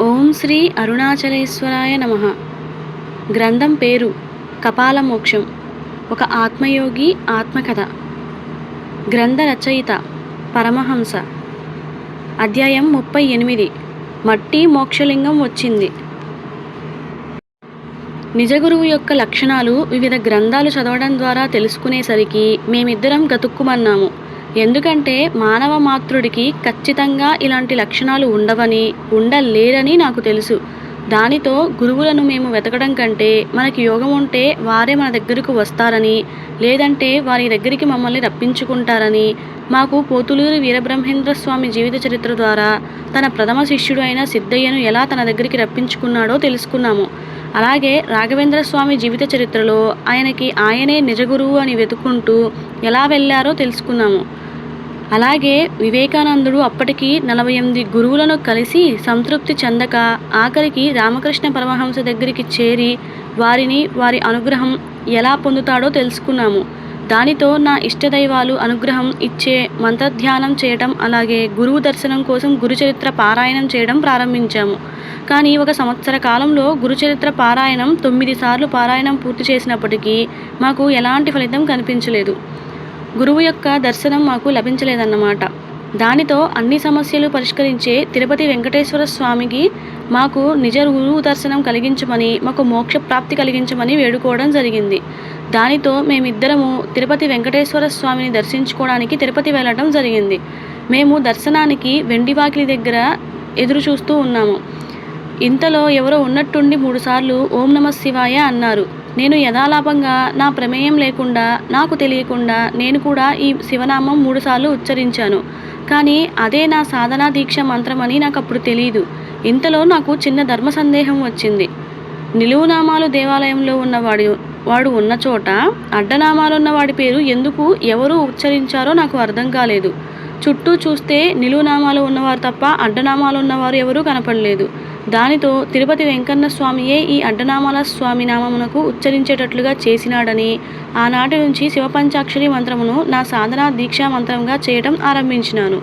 ఓం శ్రీ అరుణాచలేశ్వరాయ నమ. గ్రంథం పేరు కపాల మోక్షం ఒక ఆత్మయోగి ఆత్మకథ. గ్రంథ రచయిత పరమహంస. అధ్యాయం ముప్పై ఎనిమిది. మట్టి మోక్షలింగం వచ్చింది. నిజగురువు యొక్క లక్షణాలు వివిధ గ్రంథాలు చదవడం ద్వారా తెలుసుకునేసరికి మేమిద్దరం గతుక్కుమన్నాము. ఎందుకంటే మానవ మాతృడికి ఖచ్చితంగా ఇలాంటి లక్షణాలు ఉండవని ఉండలేరని నాకు తెలుసు. దానితో గురువులను మేము వెతకడం కంటే మనకి యోగం ఉంటే వారే మన దగ్గరకు వస్తారని లేదంటే వారి దగ్గరికి మమ్మల్ని రప్పించుకుంటారని మాకు పోతులూరు వీరబ్రహ్మేంద్ర స్వామి జీవిత చరిత్ర ద్వారా తన ప్రథమ శిష్యుడు అయిన సిద్ధయ్యను ఎలా తన దగ్గరికి రప్పించుకున్నాడో తెలుసుకున్నాము. అలాగే రాఘవేంద్ర స్వామి జీవిత చరిత్రలో ఆయనకి ఆయనే నిజ గురువు అని వెతుక్కుంటూ ఎలా వెళ్ళారో తెలుసుకున్నాము. అలాగే వివేకానందుడు అప్పటికి నలభై ఎనిమిది గురువులను కలిసి సంతృప్తి చెందక ఆఖరికి రామకృష్ణ పరమహంస దగ్గరికి చేరి వారిని వారి అనుగ్రహం ఎలా పొందుతాడో తెలుసుకున్నాము. దానితో నా ఇష్టదైవాలు అనుగ్రహం ఇచ్చే మంత్రధ్యానం చేయటం అలాగే గురువు దర్శనం కోసం గురుచరిత్ర పారాయణం చేయడం ప్రారంభించాము. కానీ ఒక సంవత్సర కాలంలో గురుచరిత్ర పారాయణం తొమ్మిది సార్లు పారాయణం పూర్తి చేసినప్పటికీ మాకు ఎలాంటి ఫలితం కనిపించలేదు. గురువు యొక్క దర్శనం మాకు లభించలేదన్నమాట. దానితో అన్ని సమస్యలు పరిష్కరించే తిరుపతి వెంకటేశ్వర స్వామికి మాకు నిజ గురువు దర్శనం కలిగించమని మాకు మోక్ష ప్రాప్తి కలిగించమని వేడుకోవడం జరిగింది. దానితో మేమిద్దరము తిరుపతి వెంకటేశ్వర స్వామిని దర్శించుకోవడానికి తిరుపతి వెళ్ళడం జరిగింది. మేము దర్శనానికి వెండివాకిలి దగ్గర ఎదురు చూస్తూ ఉన్నాము. ఇంతలో ఎవరో ఉన్నట్టుండి మూడుసార్లు ఓం నమ శివాయ అన్నారు. నేను యథాలాపంగా నా ప్రమేయం లేకుండా నాకు తెలియకుండా నేను కూడా ఈ శివనామం మూడుసార్లు ఉచ్చరించాను. కానీ అదే నా సాధనా దీక్ష మంత్రమని నాకు అప్పుడు తెలియదు ఇంతలో నాకు చిన్న ధర్మ సందేహం వచ్చింది. నిలువునామాలు దేవాలయంలో ఉన్నవాడు వాడు ఉన్న చోట అడ్డనామాలున్న వాడి పేరు ఎందుకు ఎవరు ఉచ్చరించారో నాకు అర్థం కాలేదు. చుట్టూ చూస్తే నిలువునామాలు ఉన్నవారు తప్ప అడ్డనామాలు ఉన్నవారు ఎవరూ కనపడలేదు. దానితో తిరుపతి వెంకన్న స్వామియే ఈ అడ్డనామాల స్వామి నామమునకు ఉచ్చరించేటట్లుగా చేసినాడని ఆనాటి నుంచి శివపంచాక్షరి మంత్రమును నా సాధనా దీక్షా మంత్రంగా చేయటం ఆరంభించినాను.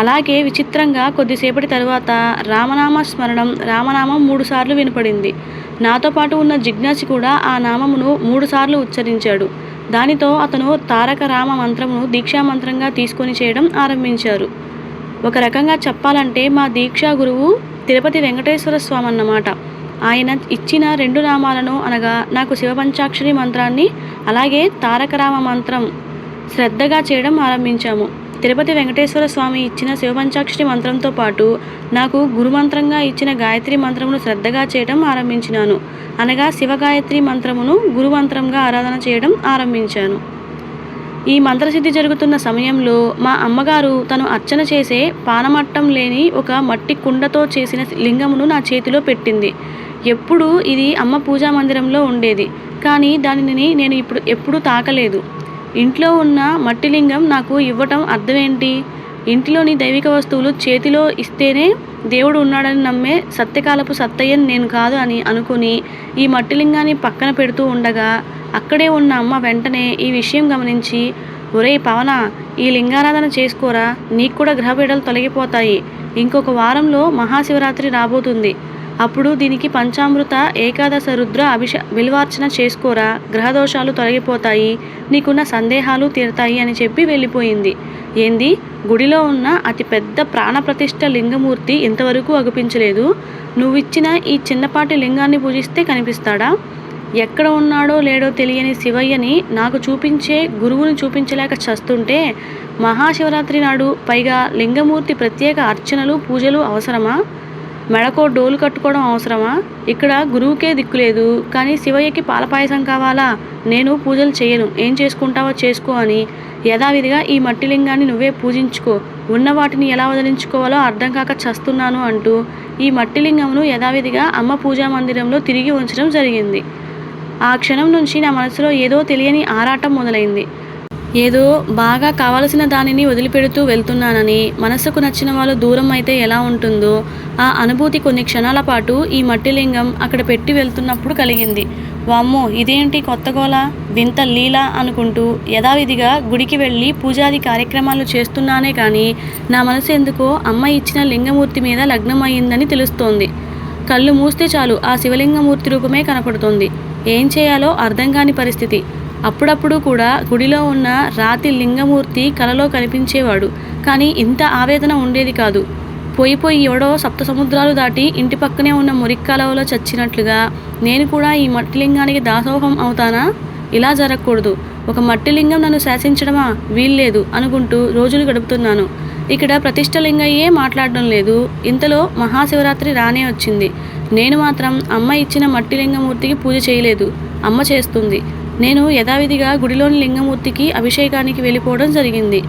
అలాగే విచిత్రంగా కొద్దిసేపటి తరువాత రామనామ స్మరణం రామనామం మూడుసార్లు వినపడింది. నాతో పాటు ఉన్న జిజ్ఞాసి కూడా ఆ నామమును మూడుసార్లు ఉచ్చరించాడు. దానితో అతను తారక రామ మంత్రమును దీక్షా మంత్రంగా తీసుకొని చేయడం ఆరంభించారు. ఒక రకంగా చెప్పాలంటే మా దీక్షా గురువు తిరుపతి వెంకటేశ్వర స్వామి అన్నమాట ఆయన ఇచ్చిన రెండు నామాలను అనగా నాకు శివపంచాక్షరి మంత్రాన్ని అలాగే తారకరామ మంత్రం శ్రద్ధగా చేయడం ఆరంభించాము. తిరుపతి వెంకటేశ్వర స్వామి ఇచ్చిన శివపంచాక్షరి మంత్రంతో పాటు నాకు గురుమంత్రంగా ఇచ్చిన గాయత్రి మంత్రమును శ్రద్ధగా చేయడం ఆరంభించినాను. అనగా శివగాయత్రి మంత్రమును గురుమంత్రంగా ఆరాధన చేయడం ఆరంభించాను. ఈ మంత్రసిద్ధి జరుగుతున్న సమయంలో మా అమ్మగారు తను అర్చన చేసే పానమట్టం లేని ఒక మట్టి కుండతో చేసిన లింగమును నా చేతిలో పెట్టింది. ఎప్పుడు ఇది అమ్మ పూజా మందిరంలో ఉండేది. కానీ దానిని నేను ఇప్పుడు ఎప్పుడూ తాకలేదు. ఇంట్లో ఉన్న మట్టి లింగం నాకు ఇవ్వటం అర్థమేంటి? ఇంటిలోని దైవిక వస్తువులు చేతిలో ఇస్తేనే దేవుడు ఉన్నాడని నమ్మే సత్యకాలపు సత్తయ్యని నేను కాదు అని అనుకుని ఈ మట్టిలింగాన్ని పక్కన పెడుతూ ఉండగా అక్కడే ఉన్న అమ్మ వెంటనే ఈ విషయం గమనించి ఒరే పవన ఈ లింగారాధన చేసుకోరా? నీకు కూడా గ్రహపీడలు తొలగిపోతాయి. ఇంకొక వారంలో మహాశివరాత్రి రాబోతుంది. అప్పుడు దీనికి పంచామృత ఏకాదశ రుద్ర అభిష విలువార్చన చేసుకోరా. గ్రహదోషాలు తొలగిపోతాయి. నీకున్న సందేహాలు తీరతాయి అని చెప్పి వెళ్ళిపోయింది. ఏంది? గుడిలో ఉన్న అతి పెద్ద ప్రాణప్రతిష్ఠ లింగమూర్తి ఇంతవరకు అగుపించలేదు. నువ్విచ్చిన ఈ చిన్నపాటి లింగాన్ని పూజిస్తే కనిపిస్తాడా? ఎక్కడ ఉన్నాడో లేడో తెలియని శివయ్యని నాకు చూపించే గురువుని చూపించలేక చస్తుంటే మహాశివరాత్రి నాడు పైగా లింగమూర్తి ప్రత్యేక అర్చనలు పూజలు అవసరమా? మెడకో డోలు కట్టుకోవడం అవసరమా? ఇక్కడ గురువుకే దిక్కులేదు కానీ శివయ్యకి పాలపాయసం కావాలా? నేను పూజలు చేయను. ఏం చేసుకుంటావో చేసుకో అని. యథావిధిగా ఈ మట్టి లింగాన్ని నువ్వే పూజించుకో. ఉన్న వాటిని ఎలా వదిలించుకోవాలో అర్థం కాక చస్తున్నాను అంటూ ఈ మట్టి లింగమును యథావిధిగా అమ్మ పూజా మందిరంలో తిరిగి ఉంచడం జరిగింది. ఆ క్షణం నుంచి నా మనసులో ఏదో తెలియని ఆరాటం మొదలైంది. ఏదో బాగా కావలసిన దానిని వదిలిపెడుతూ వెళ్తున్నానని మనసుకు నచ్చిన వాళ్ళు దూరం అయితే ఎలా ఉంటుందో ఆ అనుభూతి కొన్ని క్షణాల పాటు ఈ మట్టి లింగం అక్కడ పెట్టి వెళ్తున్నప్పుడు కలిగింది. వామ్మో ఇదేంటి కొత్త గోల వింత లీల అనుకుంటూ యథావిధిగా గుడికి వెళ్ళి పూజాది కార్యక్రమాలు చేస్తున్నానే కానీ నా మనసు ఎందుకో అమ్మ ఇచ్చిన లింగమూర్తి మీద లగ్నం అయ్యిందని తెలుస్తోంది. కళ్ళు మూస్తే చాలు ఆ శివలింగమూర్తి రూపమే కనపడుతోంది. ఏం చేయాలో అర్థం కాని పరిస్థితి. అప్పుడప్పుడు కూడా గుడిలో ఉన్న రాతి లింగమూర్తి కలలో కనిపించేవాడు. కానీ ఇంత ఆవేదన ఉండేది కాదు. పోయిపోయి ఎవడో సప్త సముద్రాలు దాటి ఇంటి పక్కనే ఉన్న మురిక్కాలవలో చచ్చినట్లుగా నేను కూడా ఈ మట్టిలింగానికి దాసోహం అవుతానా? ఇలా జరగకూడదు. ఒక మట్టిలింగం నన్ను శాసించడమా? వీల్లేదు అనుకుంటూ రోజులు గడుపుతున్నాను. ఇక్కడ ప్రతిష్ట లింగయ్యే మాట్లాడడం లేదు. ఇంతలో మహాశివరాత్రి రానే వచ్చింది. నేను మాత్రం అమ్మ ఇచ్చిన మట్టిలింగమూర్తికి పూజ చేయలేదు. అమ్మ చేస్తుంది. నేను యథావిధిగా గుడిలోని లింగమూర్తికి అభిషేకానికి వెళ్ళిపోవడం జరిగింది.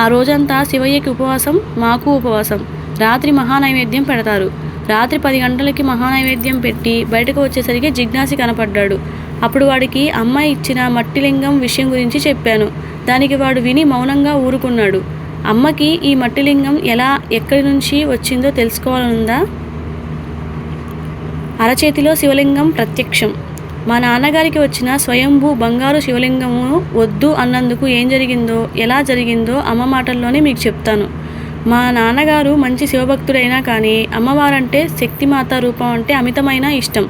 ఆ రోజంతా శివయ్యకి ఉపవాసం మాకు ఉపవాసం. రాత్రి మహానైవేద్యం పెడతారు. రాత్రి పది గంటలకి మహానైవేద్యం పెట్టి బయటకు వచ్చేసరికి జిజ్ఞాసి కనపడ్డాడు. అప్పుడు వాడికి అమ్మాయి ఇచ్చిన మట్టి లింగం విషయం గురించి చెప్పాను. దానికి వాడు విని మౌనంగా ఊరుకున్నాడు. అమ్మకి ఈ మట్టిలింగం ఎలా ఎక్కడి నుంచి వచ్చిందో తెలుసుకోవాలనుందా? అరచేతిలో శివలింగం ప్రత్యక్షం. మా నాన్నగారికి వచ్చిన స్వయంభూ బంగారు శివలింగము వద్దు అన్నందుకు ఏం జరిగిందో ఎలా జరిగిందో అమ్మ మాటల్లోనే మీకు చెప్తాను. మా నాన్నగారు మంచి శివభక్తుడైనా కానీ అమ్మవారంటే శక్తిమాత రూపం అంటే అమితమైన ఇష్టం.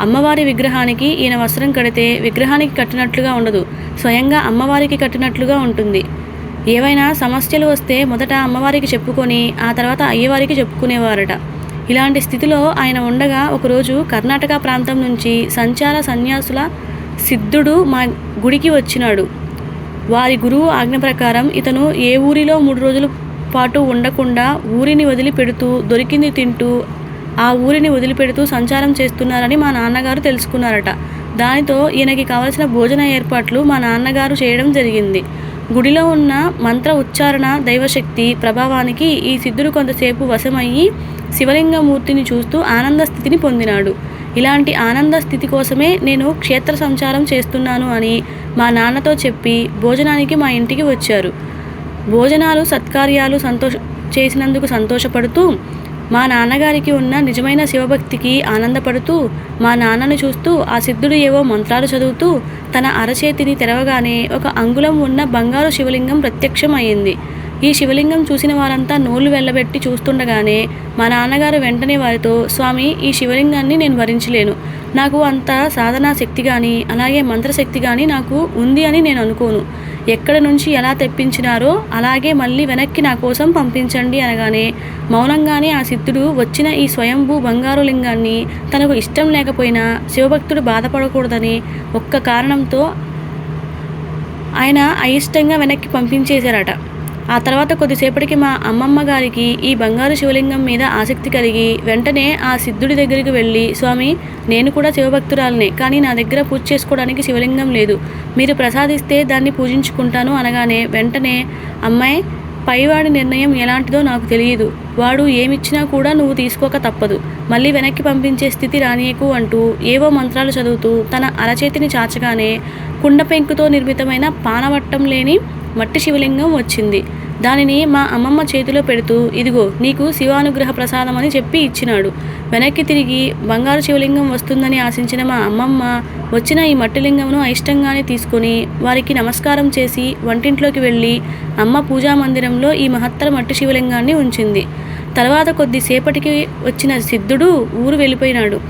అమ్మవారి విగ్రహానికి ఈయన వస్త్రం కడితే విగ్రహానికి కట్టినట్లుగా ఉండదు. స్వయంగా అమ్మవారికి కట్టినట్లుగా ఉంటుంది. ఏవైనా సమస్యలు వస్తే మొదట అమ్మవారికి చెప్పుకొని ఆ తర్వాత అయ్యవారికి చెప్పుకునేవారట. ఇలాంటి స్థితిలో ఆయన ఉండగా ఒకరోజు కర్ణాటక ప్రాంతం నుంచి సంచార సన్యాసుల సిద్ధుడు మా గుడికి వచ్చినాడు. వారి గురువు ఆజ్ఞ ప్రకారం ఇతను ఏ ఊరిలో మూడు రోజుల పాటు ఉండకుండా ఊరిని వదిలిపెడుతూ దొరికింది తింటూ ఆ ఊరిని వదిలిపెడుతూ సంచారం చేస్తున్నారని మా నాన్నగారు తెలుసుకున్నారట. దానితో ఈయనకి కావలసిన భోజన ఏర్పాట్లు మా నాన్నగారు చేయడం జరిగింది. గుడిలో ఉన్న మంత్ర ఉచ్చారణ దైవశక్తి ప్రభావానికి ఈ సిద్ధుడు కొంతసేపు వశమయ్యి శివలింగమూర్తిని చూస్తూ ఆనంద స్థితిని పొందినాడు. ఇలాంటి ఆనంద స్థితి కోసమే నేను క్షేత్ర సంచారం చేస్తున్నాను అని మా నాన్నతో చెప్పి భోజనానికి మా ఇంటికి వచ్చారు. భోజనాలు సత్కార్యాలు సంతోష చేసినందుకు సంతోషపడుతూ మా నాన్నగారికి ఉన్న నిజమైన శివభక్తికి ఆనందపడుతూ మా నాన్నను చూస్తూ ఆ సిద్ధుడు ఏవో మంత్రాలు చదువుతూ తన అరచేతిని తెరవగానే ఒక అంగుళం ఉన్న బంగారు శివలింగం ప్రత్యక్షం అయింది ఈ శివలింగం చూసిన వారంతా నోళ్ళు వెళ్ళబెట్టి చూస్తుండగానే మా నాన్నగారు వెంటనే వారితో స్వామి ఈ శివలింగాన్ని నేను వరించలేను. నాకు అంత సాధనా శక్తి కానీ అలాగే మంత్రశక్తి కానీ నాకు ఉంది అని నేను అనుకోను. ఎక్కడ నుంచి ఎలా తెప్పించినారో అలాగే మళ్ళీ వెనక్కి నా కోసం పంపించండి అనగానే మౌనంగానే ఆ సిద్ధుడు వచ్చిన ఈ స్వయంభూ బంగారు లింగాన్ని తనకు ఇష్టం లేకపోయినా శివభక్తుడు బాధపడకూడదని ఒక్క కారణంతో ఆయన అయిష్టంగా వెనక్కి పంపించేశారట. ఆ తర్వాత కొద్దిసేపటికి మా అమ్మమ్మ గారికి ఈ బంగారు శివలింగం మీద ఆసక్తి కలిగి వెంటనే ఆ సిద్ధుడి దగ్గరికి వెళ్ళి స్వామి నేను కూడా శివభక్తురాలనే కానీ నా దగ్గర పూజ చేసుకోవడానికి శివలింగం లేదు. మీరు ప్రసాదిస్తే దాన్ని పూజించుకుంటాను అనగానే వెంటనే అమ్మాయి పైవాడి నిర్ణయం ఎలాంటిదో నాకు తెలియదు. వాడు ఏమిచ్చినా కూడా నువ్వు తీసుకోక తప్పదు. మళ్ళీ వెనక్కి పంపించే స్థితి రానియకు అంటూ ఏవో మంత్రాలు చదువుతూ తన అరచేతిని చాచగానే కుండ పెంకుతో నిర్మితమైన పానవట్టం లేని మట్టి శివలింగం వచ్చింది. దానిని మా అమ్మమ్మ చేతిలో పెడుతూ ఇదిగో నీకు శివానుగ్రహ ప్రసాదం అని చెప్పి ఇచ్చినాడు. వెనక్కి తిరిగి బంగారు శివలింగం వస్తుందని ఆశించిన మా అమ్మమ్మ వచ్చిన ఈ మట్టిలింగమును అయిష్టంగానే తీసుకొని వారికి నమస్కారం చేసి వంటింట్లోకి వెళ్ళి అమ్మ పూజా మందిరంలో ఈ మహత్తర మట్టి శివలింగాన్ని ఉంచింది. తర్వాత కొద్దిసేపటికి వచ్చిన సిద్ధుడు ఊరు వెళ్ళిపోయినాడు.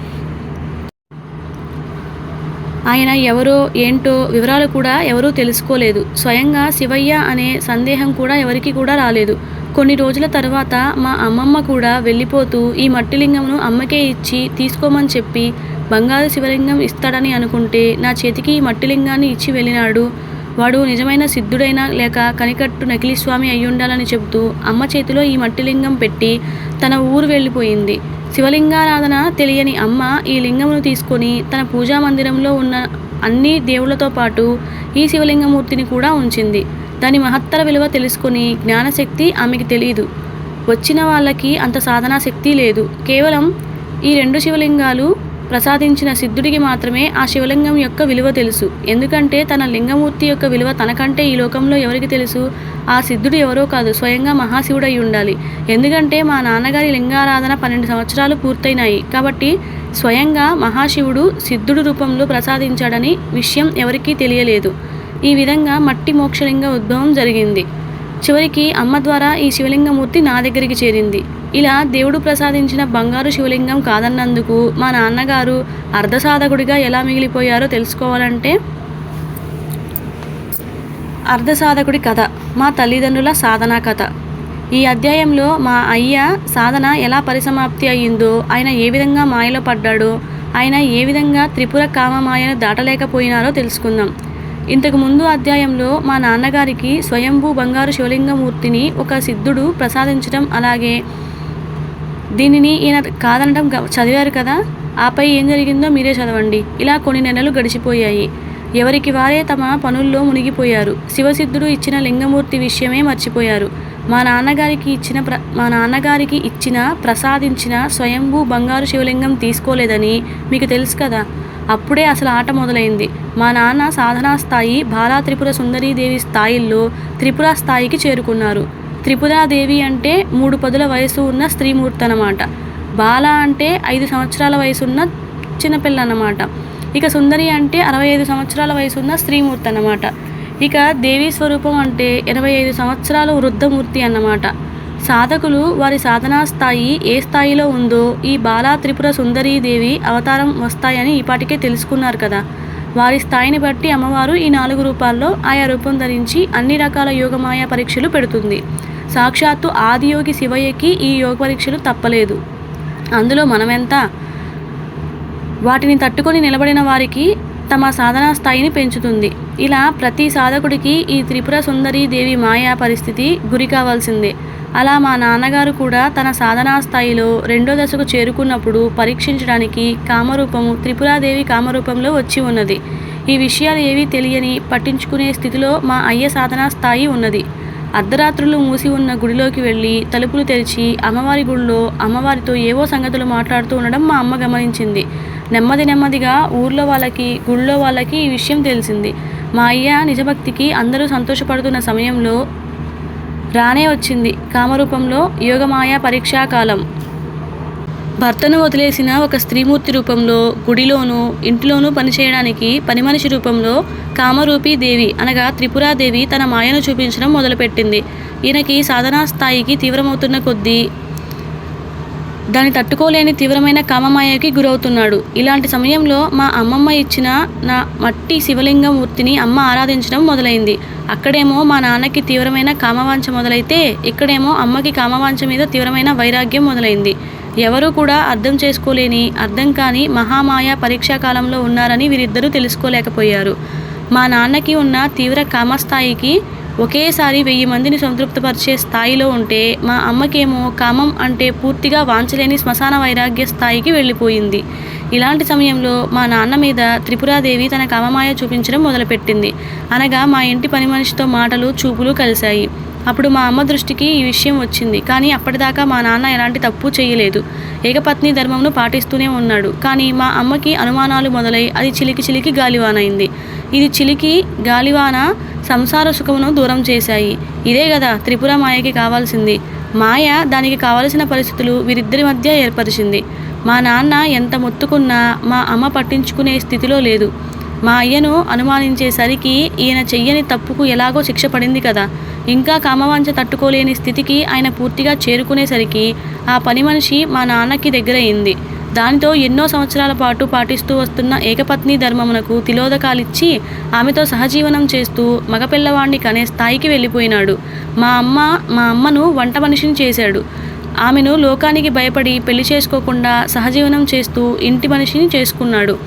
ఆయన ఎవరో ఏంటో వివరాలు కూడా ఎవరూ తెలుసుకోలేదు. స్వయంగా శివయ్య అనే సందేహం కూడా ఎవరికి కూడా రాలేదు. కొన్ని రోజుల తర్వాత మా అమ్మమ్మ కూడా వెళ్ళిపోతూ ఈ మట్టిలింగంను అమ్మకే ఇచ్చి తీసుకోమని చెప్పి బంగారు శివలింగం ఇస్తాడని అనుకుంటే నా చేతికి ఈ మట్టి లింగాన్ని ఇచ్చి వెళ్ళినాడు. వాడు నిజమైన సిద్ధుడైనా లేక కనికట్టు నకిలీ స్వామి అయ్యుండాలని చెబుతూ అమ్మ చేతిలో ఈ మట్టిలింగం పెట్టి తన ఊరు వెళ్ళిపోయింది. శివలింగారాధన తెలియని అమ్మ ఈ లింగమును తీసుకొని తన పూజా మందిరంలో ఉన్న అన్ని దేవుళ్ళతో పాటు ఈ శివలింగమూర్తిని కూడా ఉంచింది. దాని మహత్తర విలువ తెలుసుకొని జ్ఞానశక్తి ఆమెకి తెలియదు వచ్చిన వాళ్ళకి అంత సాధనా శక్తి లేదు. కేవలం ఈ రెండు శివలింగాలు ప్రసాదించిన సిద్ధుడికి మాత్రమే ఆ శివలింగం యొక్క విలువ తెలుసు. ఎందుకంటే తన లింగమూర్తి యొక్క విలువ తనకంటే ఈ లోకంలో ఎవరికి తెలుసు? ఆ సిద్ధుడు ఎవరో కాదు స్వయంగా మహాశివుడై ఉండాలి. ఎందుకంటే మా నాన్నగారి లింగారాధన పన్నెండు సంవత్సరాలు పూర్తయినాయి. కాబట్టి స్వయంగా మహాశివుడు సిద్ధుడు రూపంలో ప్రసాదించాడని విషయం ఎవరికీ తెలియలేదు. ఈ విధంగా మట్టి మోక్షలింగ ఉద్భవం జరిగింది. చివరికి అమ్మ ద్వారా ఈ శివలింగమూర్తి నా దగ్గరికి చేరింది. ఇలా దేవుడు ప్రసాదించిన బంగారు శివలింగం కాదన్నందుకు మా నాన్నగారు అర్ధసాధకుడిగా ఎలా మిగిలిపోయారో తెలుసుకోవాలంటే అర్ధసాధకుడి కథ మా తల్లిదండ్రుల సాధనా కథ. ఈ అధ్యాయంలో మా అయ్య సాధన ఎలా పరిసమాప్తి అయ్యిందో ఆయన ఏ విధంగా మాయలో పడ్డాడో ఆయన ఏ విధంగా త్రిపుర కామమాయను దాటలేకపోయినారో తెలుసుకుందాం. ఇంతకు ముందు అధ్యాయంలో మా నాన్నగారికి స్వయంభూ బంగారు శివలింగమూర్తిని ఒక సిద్ధుడు ప్రసాదించడం అలాగే దీనిని ఈయన కాదనడం చదివారు కదా? ఆపై ఏం జరిగిందో మీరే చదవండి. ఇలా కొన్ని నెలలు గడిచిపోయాయి. ఎవరికి వారే తమ పనుల్లో మునిగిపోయారు. శివసిద్ధుడు ఇచ్చిన లింగమూర్తి విషయమే మర్చిపోయారు. మా నాన్నగారికి ఇచ్చిన ప్ర మా నాన్నగారికి ఇచ్చిన ప్రసాదించిన స్వయంభూ బంగారు శివలింగం తీసుకోలేదని మీకు తెలుసు కదా? అప్పుడే అసలు ఆట మొదలైంది. మా నాన్న సాధనా స్థాయి బాలా త్రిపుర సుందరీదేవి స్థాయిల్లో త్రిపుర స్థాయికి చేరుకున్నారు. త్రిపురాదేవి అంటే మూడు పదుల వయసు ఉన్న స్త్రీమూర్తి అన్నమాట. బాల అంటే ఐదు సంవత్సరాల వయసున్న చిన్నపిల్ల అన్నమాట ఇక సుందరి అంటే అరవై ఐదు సంవత్సరాల వయసున్న స్త్రీమూర్తి అన్నమాట. ఇక దేవీ స్వరూపం అంటే ఎనభై ఐదు సంవత్సరాల వృద్ధమూర్తి అన్నమాట. సాధకులు వారి సాధనా స్థాయి ఏ స్థాయిలో ఉందో ఈ బాలా త్రిపుర సుందరీదేవి అవతారం వస్తాయని ఈపాటికే తెలుసుకున్నారు కదా. వారి స్థాయిని బట్టి అమ్మవారు ఈ నాలుగు రూపాల్లో ఆయా రూపం ధరించి అన్ని రకాల యోగమాయ పరీక్షలు పెడుతుంది. సాక్షాత్తు ఆదియోగి శివయ్యకి ఈ యోగ పరీక్షలు తప్పలేదు. అందులో మనమెంత? వాటిని తట్టుకొని నిలబడిన వారికి తమ సాధనా స్థాయిని పెంచుతుంది. ఇలా ప్రతి సాధకుడికి ఈ త్రిపుర సుందరి దేవి మాయా పరిస్థితి గురి కావాల్సిందే. అలా మా నాన్నగారు కూడా తన సాధనా స్థాయిలో రెండో దశకు చేరుకున్నప్పుడు పరీక్షించడానికి కామరూపము త్రిపురాదేవి కామరూపంలో వచ్చి ఉన్నది. ఈ విషయాలు ఏవీ తెలియని పట్టించుకునే స్థితిలో మా అయ్య సాధనా స్థాయి ఉన్నది. అర్ధరాత్రులు మూసి ఉన్న గుడిలోకి వెళ్ళి తలుపులు తెరిచి అమ్మవారి గుడిలో అమ్మవారితో ఏవో సంగతులు మాట్లాడుతూ ఉండడం మా అమ్మ గమనించింది. నెమ్మది నెమ్మదిగా ఊర్లో వాళ్ళకి గుళ్ళో వాళ్ళకి ఈ విషయం తెలిసింది. మా అయ్య నిజభక్తికి అందరూ సంతోషపడుతున్న సమయంలో రానే వచ్చింది. కామరూపంలో యోగమాయ పరీక్షాకాలం భర్తను వదిలేసిన ఒక స్త్రీమూర్తి రూపంలో గుడిలోనూ ఇంటిలోనూ పనిచేయడానికి పనిమనిషి రూపంలో కామరూపి దేవి అనగా త్రిపురాదేవి తన మాయను చూపించడం మొదలుపెట్టింది. ఈయనకి సాధనా స్థాయికి తీవ్రమవుతున్న కొద్దీ దాన్ని తట్టుకోలేని తీవ్రమైన కామమాయకి గురవుతున్నాడు. ఇలాంటి సమయంలో మా అమ్మమ్మ ఇచ్చిన నా మట్టి శివలింగమూర్తిని అమ్మ ఆరాధించడం మొదలైంది. అక్కడేమో మా నాన్నకి తీవ్రమైన కామవాంఛ మొదలైతే ఇక్కడేమో అమ్మకి కామవాంఛ మీద తీవ్రమైన వైరాగ్యం మొదలైంది. ఎవరూ కూడా అర్థం చేసుకోలేని అర్థం కాని మహామాయ పరీక్షా కాలంలో ఉన్నారని వీరిద్దరూ తెలుసుకోలేకపోయారు. మా నాన్నకి ఉన్న తీవ్ర కామస్థాయికి ఒకేసారి వెయ్యి మందిని సంతృప్తిపరిచే స్థాయిలో ఉంటే మా అమ్మకేమో కామం అంటే పూర్తిగా వాంచలేని శ్మశాన వైరాగ్య స్థాయికి వెళ్ళిపోయింది. ఇలాంటి సమయంలో మా నాన్న మీద త్రిపురాదేవి తన కామమాయ చూపించడం మొదలుపెట్టింది. అనగా మా ఇంటి పని మనిషితో మాటలు చూపులు కలిశాయి. అప్పుడు మా అమ్మ దృష్టికి ఈ విషయం వచ్చింది. కానీ అప్పటిదాకా మా నాన్న ఎలాంటి తప్పు చేయలేదు. ఏకపత్ని ధర్మంను పాటిస్తూనే ఉన్నాడు. కానీ మా అమ్మకి అనుమానాలు మొదలై అది చిలికి చిలికి గాలివానైంది. ఇది చిలికి గాలివాన సంసార సుఖమును దూరం చేశాయి. ఇదే కదా త్రిపుర మాయకి కావాల్సింది. మాయ దానికి కావలసిన పరిస్థితులు వీరిద్దరి మధ్య ఏర్పరిచింది. మా నాన్న ఎంత మొత్తుకున్నా మా అమ్మ పట్టించుకునే స్థితిలో లేదు. మా అయ్యను అనుమానించేసరికి ఈయన చెయ్యని తప్పుకు ఎలాగో శిక్ష పడింది కదా. ఇంకా కామవాంఛ తట్టుకోలేని స్థితికి ఆయన పూర్తిగా చేరుకునేసరికి ఆ పని మనిషి మా నాన్నకి దగ్గరయింది. దానితో ఎన్నో సంవత్సరాల పాటు పాటిస్తూ వస్తున్న ఏకపత్ని ధర్మమునకు తిలోదకాలిచ్చి ఆమెతో సహజీవనం చేస్తూ మగపిల్లవాణ్ణి కనే స్థాయికి వెళ్ళిపోయినాడు. మా అమ్మ మా అమ్మను వంట మనిషిని చేశాడు. ఆమెను లోకానికి భయపడి పెళ్ళి చేసుకోకుండా సహజీవనం చేస్తూ ఇంటి మనిషిని చేసుకున్నాడు.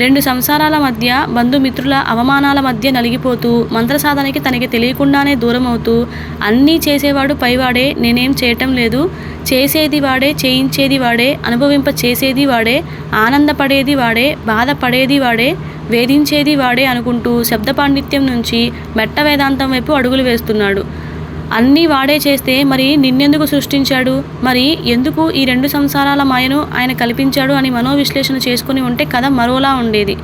రెండు సంసారాల మధ్య బంధుమిత్రుల అవమానాల మధ్య నలిగిపోతూ మంత్రసాధనకి తనకి తెలియకుండానే దూరం అవుతూ అన్నీ చేసేవాడు పైవాడే నేనేం చేయటం లేదు. చేసేది వాడే చేయించేది వాడే అనుభవింప చేసేది వాడే ఆనందపడేది వాడే బాధపడేది వాడే వేధించేది వాడే అనుకుంటూ శబ్ద పాండిత్యం నుంచి మెట్ట వేదాంతం వైపు అడుగులు వేస్తున్నాడు. అన్నీ వాడే చేస్తే మరి నిన్నెందుకు సృష్టించాడు? మరి ఎందుకు ఈ రెండు సంసారాల మాయను ఆయన కల్పించాడు అని మనోవిశ్లేషణ చేసుకుని ఉంటే కథ మరోలా ఉండేది.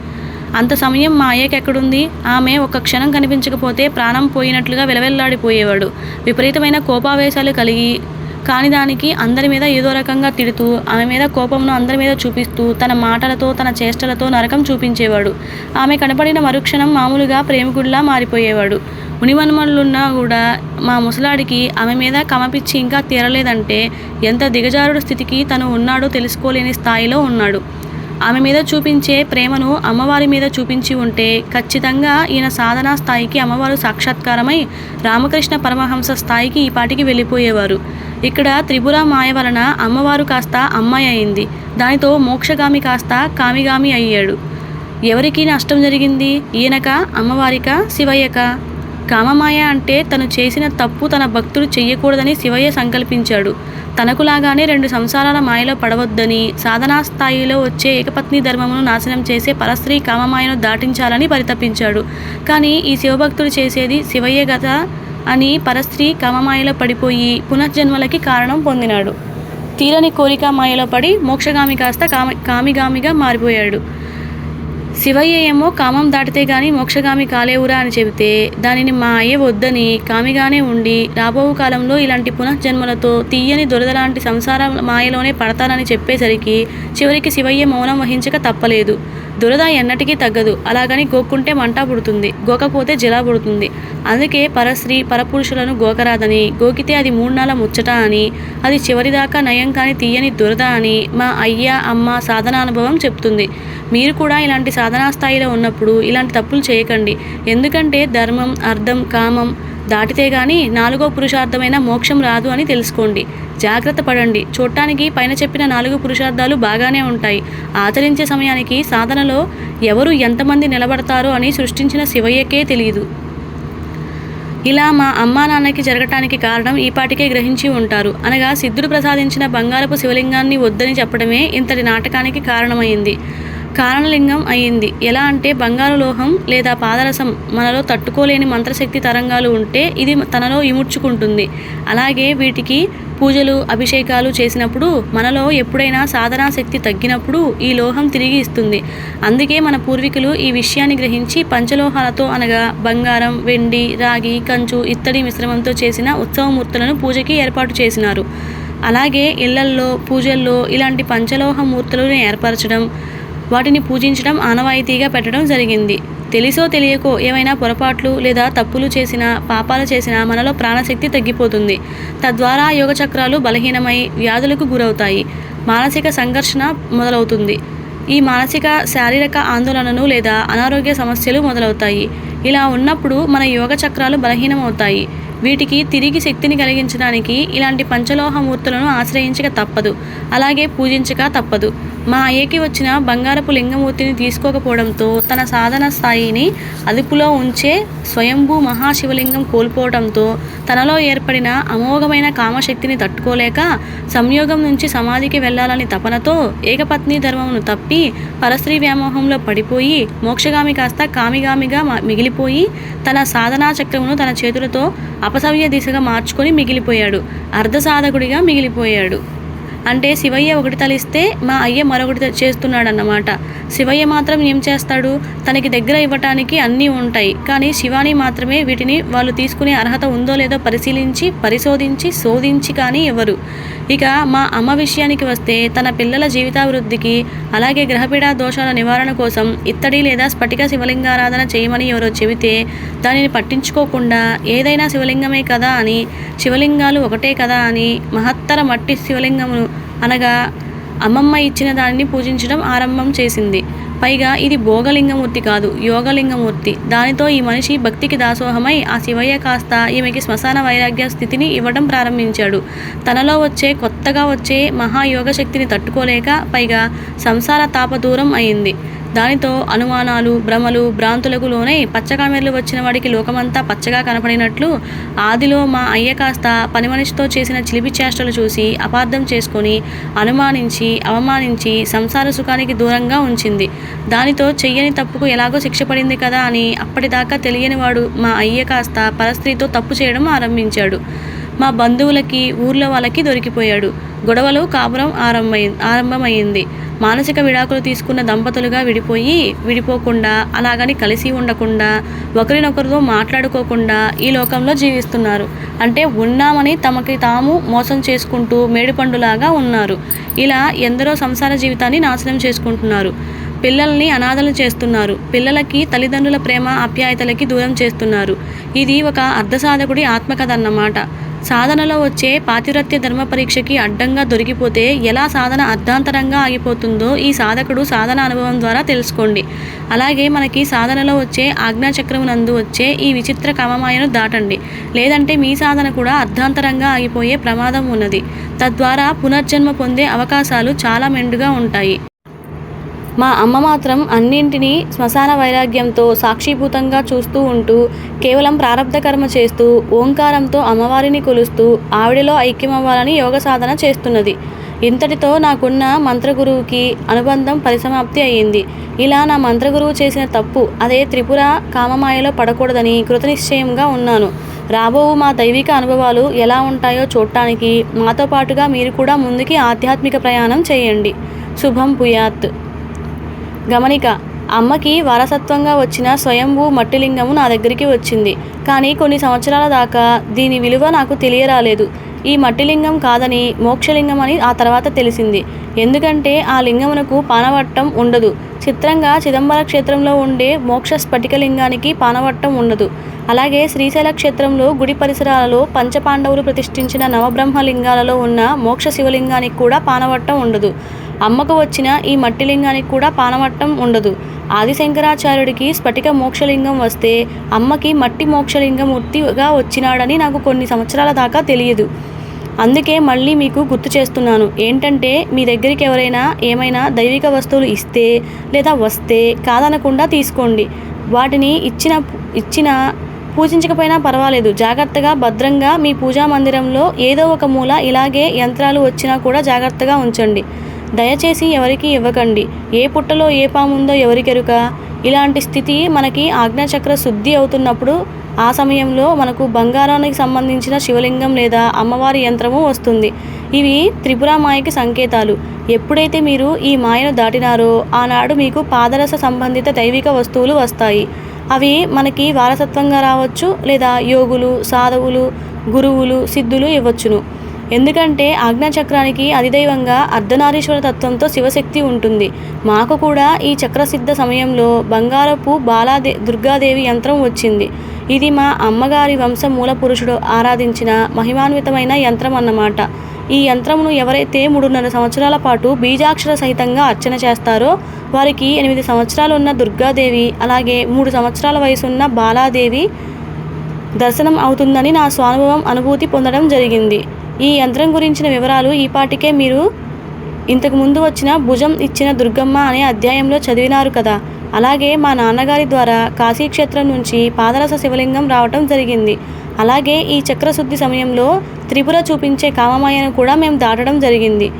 అంత సమయం మా అయ్యకి ఎక్కడుంది ఆమె ఒక్క క్షణం కనిపించకపోతే ప్రాణం పోయినట్లుగా విలవెల్లాడిపోయేవాడు. విపరీతమైన కోపావేశాలు కలిగి కానీ దానికి అందరి మీద ఏదో రకంగా తిడుతూ ఆమె మీద కోపంను అందరి మీద చూపిస్తూ తన మాటలతో తన చేష్టలతో నరకం చూపించేవాడు. ఆమె కనపడిన మరుక్షణం మామూలుగా ప్రేమికుడిలా మారిపోయేవాడు. ఉనిమనుమలున్నా కూడా మా ముసలాడికి ఆమె మీద కమపిచ్చి ఇంకా తీరలేదంటే ఎంత దిగజారుడు స్థితికి తను ఉన్నాడో తెలుసుకోలేని స్థాయిలో ఉన్నాడు. ఆమె మీద చూపించే ప్రేమను అమ్మవారి మీద చూపించి ఉంటే ఖచ్చితంగా ఈయన సాధనా స్థాయికి అమ్మవారు సాక్షాత్కారమై రామకృష్ణ పరమహంస స్థాయికి ఈ పాటికి వెళ్ళిపోయేవారు. ఇక్కడ త్రిపుర మాయ వలన అమ్మవారు కాస్త అమ్మాయి అయింది. దానితో మోక్షగామి కాస్త కామిగామి అయ్యాడు. ఎవరికి నష్టం జరిగింది? ఈయనక అమ్మవారిక శివయ్యక? కామమాయ అంటే తను చేసిన తప్పు తన భక్తుడు చెయ్యకూడదని శివయ్య సంకల్పించాడు. తనకులాగానే రెండు సంసారాల మాయలో పడవద్దని సాధనా స్థాయిలో వచ్చే ఏకపత్ని ధర్మమును నాశనం చేసే పరస్త్రీ కామమాయను దాటించాలని పరితపించాడు. కానీ ఈ శివభక్తుడు చేసేది శివయ్య గత అని పరస్త్రీ కామమాయలో పడిపోయి పునర్జన్మలకి కారణం పొందినాడు. తీరని కోరిక మాయలో పడి మోక్షగామి కాస్త కామి కామిగామిగా మారిపోయాడు. శివయ్య ఏమో కామం దాటితే గాని మోక్షగామి కాలేవురా అని చెబితే దానిని మా అయ్య వద్దని కామిగానే ఉండి రాబో కాలంలో ఇలాంటి పునఃజన్మలతో తీయని దురద లాంటి సంసార మాయలోనే పడతానని చెప్పేసరికి చివరికి శివయ్య మౌనం వహించక తప్పలేదు. దురద ఎన్నటికీ తగ్గదు. అలాగని గోక్కుంటే మంట పుడుతుంది. గోకపోతే జలా పుడుతుంది. అందుకే పరశ్రీ పరపురుషులను గోకరాదని గోకితే అది మూడునాల ముచ్చట అని అది చివరిదాకా నయం కాని తీయని దురద అని మా అయ్య అమ్మ సాధనానుభవం చెప్తుంది. మీరు కూడా ఇలాంటి సాధనా స్థాయిలో ఉన్నప్పుడు ఇలాంటి తప్పులు చేయకండి. ఎందుకంటే ధర్మం అర్థం కామం దాటితే గాని నాలుగో పురుషార్థమైన మోక్షం రాదు అని తెలుసుకోండి. జాగ్రత్త పడండి. చూడటానికి పైన చెప్పిన నాలుగు పురుషార్థాలు బాగానే ఉంటాయి. ఆచరించే సమయానికి సాధనలో ఎవరు ఎంతమంది నిలబడతారో అని సృష్టించిన శివయ్యకే తెలియదు ఇలా మా అమ్మా నాన్నకి జరగటానికి కారణం ఈపాటికే గ్రహించి ఉంటారు. అనగా సిద్ధుడు ప్రసాదించిన బంగారపు శివలింగాన్ని వద్దని చెప్పడమే ఇంతటి నాటకానికి కారణమైంది. కారణలింగం అయింది ఎలా అంటే బంగారు లోహం లేదా పాదరసం మనలో తట్టుకోలేని మంత్రశక్తి తరంగాలు ఉంటే ఇది తనలో ఇముడ్చుకుంటుంది. అలాగే వీటికి పూజలు అభిషేకాలు చేసినప్పుడు మనలో ఎప్పుడైనా సాధనా శక్తి తగ్గినప్పుడు ఈ లోహం తిరిగి ఇస్తుంది. అందుకే మన పూర్వీకులు ఈ విషయాన్ని గ్రహించి పంచలోహాలతో అనగా బంగారం వెండి రాగి కంచు ఇత్తడి మిశ్రమంతో చేసిన ఉత్సవమూర్తులను పూజకి ఏర్పాటు చేసినారు. అలాగే ఇళ్ళల్లో పూజల్లో ఇలాంటి పంచలోహ మూర్తులను ఏర్పరచడం వాటిని పూజించడం ఆనవాయితీగా పెట్టడం జరిగింది. తెలిసో తెలియకో ఏమైనా పొరపాట్లు లేదా తప్పులు చేసినా పాపాలు చేసినా మనలో ప్రాణశక్తి తగ్గిపోతుంది. తద్వారా యోగ చక్రాలు బలహీనమై వ్యాధులకు గురవుతాయి. మానసిక సంఘర్షణ మొదలవుతుంది. ఈ మానసిక శారీరక ఆందోళనను లేదా అనారోగ్య సమస్యలు మొదలవుతాయి. ఇలా ఉన్నప్పుడు మన యోగ చక్రాలు బలహీనమవుతాయి. వీటికి తిరిగి శక్తిని కలిగించడానికి ఇలాంటి పంచలోహమూర్తులను ఆశ్రయించక తప్పదు. అలాగే పూజించక తప్పదు. మా అయ్యకి వచ్చిన బంగారపు లింగమూర్తిని తీసుకోకపోవడంతో తన సాధన స్థాయిని అదుపులో ఉంచే స్వయంభూ మహాశివలింగం కోల్పోవడంతో తనలో ఏర్పడిన అమోఘమైన కామశక్తిని తట్టుకోలేక సంయోగం నుంచి సమాధికి వెళ్ళాలని తపనతో ఏకపత్ని ధర్మమును తప్పి పరస్త్రీ వ్యామోహంలో పడిపోయి మోక్షగామి కాస్త కామిగామిగా మిగిలిపోయి తన సాధనా చక్రమును తన చేతులతో అపసవ్య దిశగా మార్చుకొని మిగిలిపోయాడు. అర్ధసాధకుడిగా మిగిలిపోయాడు. అంటే శివయ్య ఒకటి తలిస్తే మా అయ్య మరొకటి చేస్తున్నాడన్నమాట. శివయ్య మాత్రం ఏం చేస్తాడు? తనకి దగ్గర ఇవ్వటానికి అన్నీ ఉంటాయి. కానీ శివాని మాత్రమే వీటిని వాళ్ళు తీసుకునే అర్హత ఉందో లేదో పరిశీలించి పరిశోధించి శోధించి కానీ ఇవ్వరు. ఇక మా అమ్మ విషయానికి వస్తే తన పిల్లల జీవితాభివృద్ధికి అలాగే గ్రహపీడ దోషాల నివారణ కోసం ఇత్తడి లేదా స్ఫటిక శివలింగారాధన చేయమని ఎవరో చెబితే దానిని పట్టించుకోకుండా ఏదైనా శివలింగమే కదా అని శివలింగాలు ఒకటే కదా అని మహత్తర మట్టి శివలింగమును అనగా అమ్మమ్మ ఇచ్చిన దానిని పూజించడం ఆరంభం చేసింది. పైగా ఇది భోగలింగమూర్తి కాదు యోగలింగమూర్తి. దానితో ఈ మనిషి భక్తికి దాసోహమై ఆ శివయ్య కాస్త ఈమెకి శ్మశాన వైరాగ్య స్థితిని ఇవ్వడం ప్రారంభించాడు. తనలో వచ్చే కొత్తగా వచ్చే మహాయోగ శక్తిని తట్టుకోలేక పైగా సంసార తాప దూరం అయింది. దానితో అనుమానాలు భ్రమలు భ్రాంతులకు లోనై పచ్చకామెర్లు వచ్చిన వాడికి లోకమంతా పచ్చగా కనపడినట్లు ఆదిలో మా అయ్య కాస్త పని మనిషితో చేసిన చిలిపి చేష్టలు చూసి అపార్థం చేసుకొని అనుమానించి అవమానించి సంసార సుఖానికి దూరంగా ఉంచింది. దానితో చెయ్యని తప్పుకు ఎలాగో శిక్ష పడింది కదా అని అప్పటిదాకా తెలియని వాడు మా అయ్య కాస్త పరస్త్రీతో తప్పు చేయడం ఆరంభించాడు. మా బంధువులకి ఊర్లో వాళ్ళకి దొరికిపోయాడు. గొడవలు కాపురం ఆరంభమై ఆరంభమైంది మానసిక విడాకులు తీసుకున్న దంపతులుగా విడిపోయి విడిపోకుండా అలాగని కలిసి ఉండకుండా ఒకరినొకరితో మాట్లాడుకోకుండా ఈ లోకంలో జీవిస్తున్నారు. అంటే ఉన్నామని తమకి తాము మోసం చేసుకుంటూ మేడిపండులాగా ఉన్నారు. ఇలా ఎందరో సంసార జీవితాన్ని నాశనం చేసుకుంటున్నారు. పిల్లల్ని అనాథలు చేస్తున్నారు. పిల్లలకి తల్లిదండ్రుల ప్రేమ ఆప్యాయతలకి దూరం చేస్తున్నారు. ఇది ఒక అర్ధసాధకుడి ఆత్మకథ అన్నమాట. సాధనలో వచ్చే పాతివ్రత్య ధర్మ పరీక్షకి అడ్డంగా దొరికిపోతే ఎలా సాధన అర్ధాంతరంగా ఆగిపోతుందో ఈ సాధకుడు సాధన అనుభవం ద్వారా తెలుసుకోండి. అలాగే మనకి సాధనలో వచ్చే ఆజ్ఞాచక్రము నందు వచ్చే ఈ విచిత్ర కమమాయను దాటండి. లేదంటే మీ సాధన కూడా అర్ధాంతరంగా ఆగిపోయే ప్రమాదం ఉన్నది. తద్వారా పునర్జన్మ పొందే అవకాశాలు చాలా మెండుగా ఉంటాయి. మా అమ్మ మాత్రం అన్నింటినీ శ్మశాన వైరాగ్యంతో సాక్షిభూతంగా చూస్తూ ఉంటూ కేవలం ప్రారంధ కర్మ చేస్తూ ఓంకారంతో అమ్మవారిని కొలుస్తూ ఆవిడలో ఐక్యమవ్వాలని యోగ సాధన చేస్తున్నది. ఇంతటితో నాకున్న మంత్రగురువుకి అనుబంధం పరిసమాప్తి అయ్యింది. ఇలా నా మంత్రగురువు చేసిన తప్పు అదే త్రిపుర కామమాయలో పడకూడదని కృతనిశ్చయంగా ఉన్నాను. రాబోవు మా దైవిక అనుభవాలు ఎలా ఉంటాయో చూడటానికి మాతో పాటుగా మీరు కూడా ముందుకి ఆధ్యాత్మిక ప్రయాణం చేయండి. శుభం పుయాత్ గమనిక అమ్మకి వారసత్వంగా వచ్చిన స్వయంభూ మట్టిలింగము నా దగ్గరికి వచ్చింది. కానీ కొన్ని సంవత్సరాల దాకా దీని విలువ నాకు తెలియరాలేదు. ఈ మట్టిలింగం కాదని మోక్షలింగం అని ఆ తర్వాత తెలిసింది. ఎందుకంటే ఆ లింగమునకు పానవట్టం ఉండదు. చిత్రంగా చిదంబర క్షేత్రంలో ఉండే మోక్ష స్ఫటికలింగానికి పానవట్టం ఉండదు. అలాగే శ్రీశైల క్షేత్రంలో గుడి పరిసరాలలో పంచపాండవులు ప్రతిష్ఠించిన నవబ్రహ్మ లింగాలలో ఉన్న మోక్ష శివలింగానికి కూడా పానవట్టం ఉండదు. అమ్మకు వచ్చిన ఈ మట్టిలింగానికి కూడా పానమట్టం ఉండదు. ఆదిశంకరాచార్యుడికి స్ఫటిక మోక్షలింగం వస్తే అమ్మకి మట్టి మోక్షలింగం ఉత్తిగా వచ్చినాడని నాకు కొన్ని సంవత్సరాల దాకా తెలియదు. అందుకే మళ్ళీ మీకు గుర్తు చేస్తున్నాను. ఏంటంటే మీ దగ్గరికి ఎవరైనా ఏమైనా దైవిక వస్తువులు ఇస్తే లేదా వస్తే కాదనకుండా తీసుకోండి. వాటిని ఇచ్చిన ఇచ్చిన పూజించకపోయినా పర్వాలేదు. జాగ్రత్తగా భద్రంగా మీ పూజా మందిరంలో ఏదో ఒక మూల ఇలాగే యంత్రాలు వచ్చినా కూడా జాగ్రత్తగా ఉంచండి. దయచేసి ఎవరికి ఇవ్వకండి. ఏ పుట్టలో ఏ పాముందో ఎవరికెరుక? ఇలాంటి స్థితి మనకి ఆజ్ఞాచక్ర శుద్ధి అవుతున్నప్పుడు ఆ సమయంలో మనకు బంగారానికి సంబంధించిన శివలింగం లేదా అమ్మవారి యంత్రము వస్తుంది. ఇవి త్రిపుర మాయకి సంకేతాలు. ఎప్పుడైతే మీరు ఈ మాయను దాటినారో ఆనాడు మీకు పాదరస సంబంధిత దైవిక వస్తువులు వస్తాయి. అవి మనకి వారసత్వంగా రావచ్చు లేదా యోగులు సాధువులు గురువులు సిద్ధులు ఇవ్వచ్చును. ఎందుకంటే ఆజ్ఞాచక్రానికి అధిదైవంగా అర్ధనారీశ్వర తత్వంతో శివశక్తి ఉంటుంది. మాకు కూడా ఈ చక్రసిద్ధ సమయంలో బంగారపు బాలాదే దుర్గాదేవి యంత్రం వచ్చింది. ఇది మా అమ్మగారి వంశ మూల పురుషుడు ఆరాధించిన మహిమాన్వితమైన యంత్రం అన్నమాట. ఈ యంత్రమును ఎవరైతే మూడున్నర సంవత్సరాల పాటు బీజాక్షర సహితంగా అర్చన చేస్తారో వారికి ఎనిమిది సంవత్సరాలు ఉన్న దుర్గాదేవి అలాగే మూడు సంవత్సరాల వయసున్న బాలాదేవి దర్శనం అవుతుందని నా స్వానుభవం అనుభూతి పొందడం జరిగింది. ఈ యంత్రం గురించిన వివరాలు ఈపాటికే మీరు ఇంతకు ముందు వచ్చిన భుజం ఇచ్చిన దుర్గమ్మ అనే అధ్యాయంలో చదివినారు కదా. అలాగే మా నాన్నగారి ద్వారా కాశీక్షేత్రం నుంచి పాదరస శివలింగం రావటం జరిగింది. అలాగే ఈ చక్రశుద్ధి సమయంలో త్రిపుర చూపించే కామమాయను కూడా మేము దాటడం జరిగింది.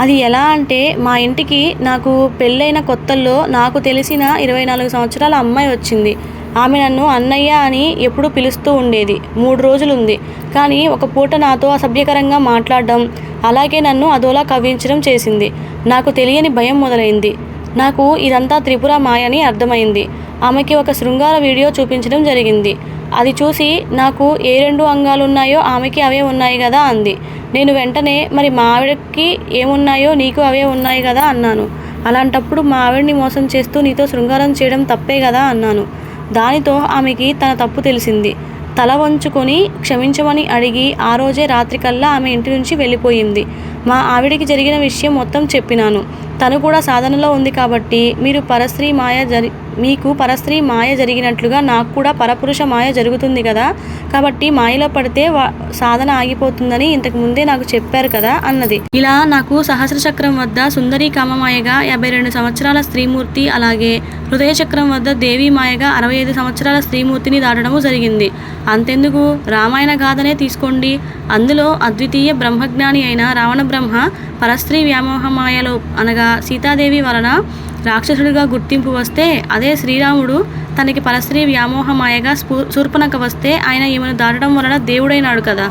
అది ఎలా అంటే మా ఇంటికి నాకు పెళ్ళైన కొత్తల్లో నాకు తెలిసిన ఇరవై నాలుగు సంవత్సరాల అమ్మాయి వచ్చింది. ఆమె నన్ను అన్నయ్య అని ఎప్పుడూ పిలుస్తూ ఉండేది. మూడు రోజులుంది. కానీ ఒక పూట నాతో అసభ్యకరంగా మాట్లాడడం అలాగే నన్ను అదోలా కవ్వించడం చేసింది. నాకు తెలియని భయం మొదలైంది. నాకు ఇదంతా త్రిపుర మాయని అర్థమైంది. ఆమెకి ఒక శృంగార వీడియో చూపించడం జరిగింది. అది చూసి నాకు ఏ రెండు అంగాలు ఉన్నాయో ఆమెకి అవే ఉన్నాయి కదా అంది. నేను వెంటనే మరి మా ఆవిడకి ఏమున్నాయో నీకు అవే ఉన్నాయి కదా అన్నాను. అలాంటప్పుడు మా ఆవిడని మోసం చేస్తూ నీతో శృంగారం చేయడం తప్పే కదా అన్నాను. దానితో ఆమెకి తన తప్పు తెలిసింది. తల వంచుకొని క్షమించమని అడిగి ఆ రోజే రాత్రికల్లా ఆమె ఇంటి నుంచి వెళ్ళిపోయింది. మా ఆవిడికి జరిగిన విషయం మొత్తం చెప్పినాను. తను కూడా సాధనలో ఉంది కాబట్టి మీరు పరస్త్రీ మాయ జరి మీకు పరస్త్రీ మాయ జరిగినట్లుగా నాకు కూడా పరపురుష మాయ జరుగుతుంది కదా? కాబట్టి మాయలో పడితే వా- సాధన ఆగిపోతుందని ఇంతకు ముందే నాకు చెప్పారు కదా అన్నది. ఇలా నాకు సహస్ర చక్రం వద్ద సుందరి కామమాయగా యాభై రెండు సంవత్సరాల స్త్రీమూర్తి అలాగే హృదయ చక్రం వద్ద దేవి మాయగా అరవై ఐదు సంవత్సరాల స్త్రీమూర్తిని దాటడము జరిగింది. అంతెందుకు? రామాయణ గాథనే తీసుకోండి. అందులో అద్వితీయ బ్రహ్మజ్ఞాని అయిన రావణ బ్రహ్మ పరస్త్రీ వ్యామోహ మాయలో అనగా సీతాదేవి వలన రాక్షసుడిగా గుర్తింపు వస్తే అదే శ్రీరాముడు తనకి పరస్త్రీ వ్యామోహమాయగా స్ఫూ వస్తే ఆయన ఈమెను దాటడం వలన దేవుడైనాడు కదా.